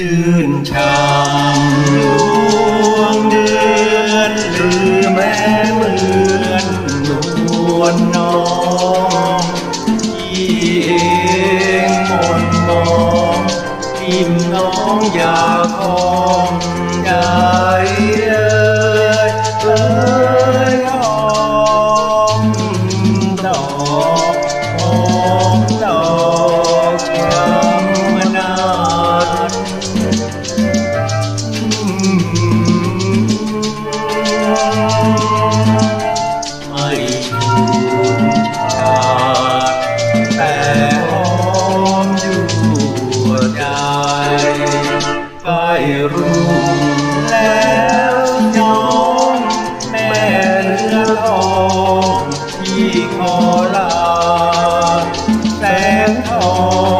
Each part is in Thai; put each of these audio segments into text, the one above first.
ยืนชามดวงเดือนหรือแม่เหมือนนวลน้องที่เองมนมองทิมน้องอยากคองได้ ใจใกล้รุ่งแล้วน้องแม่เนื้อทองที่ขอลาแสงทอง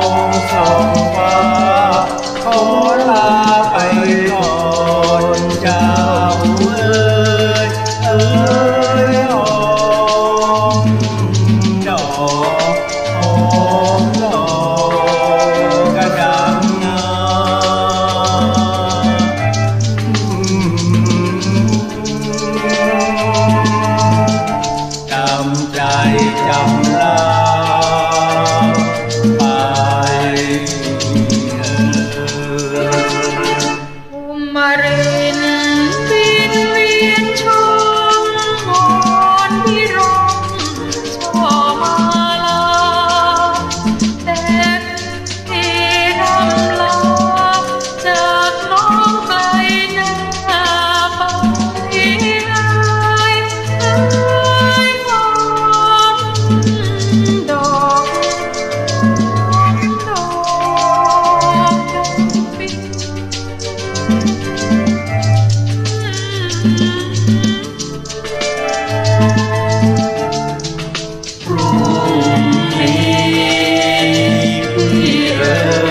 你的。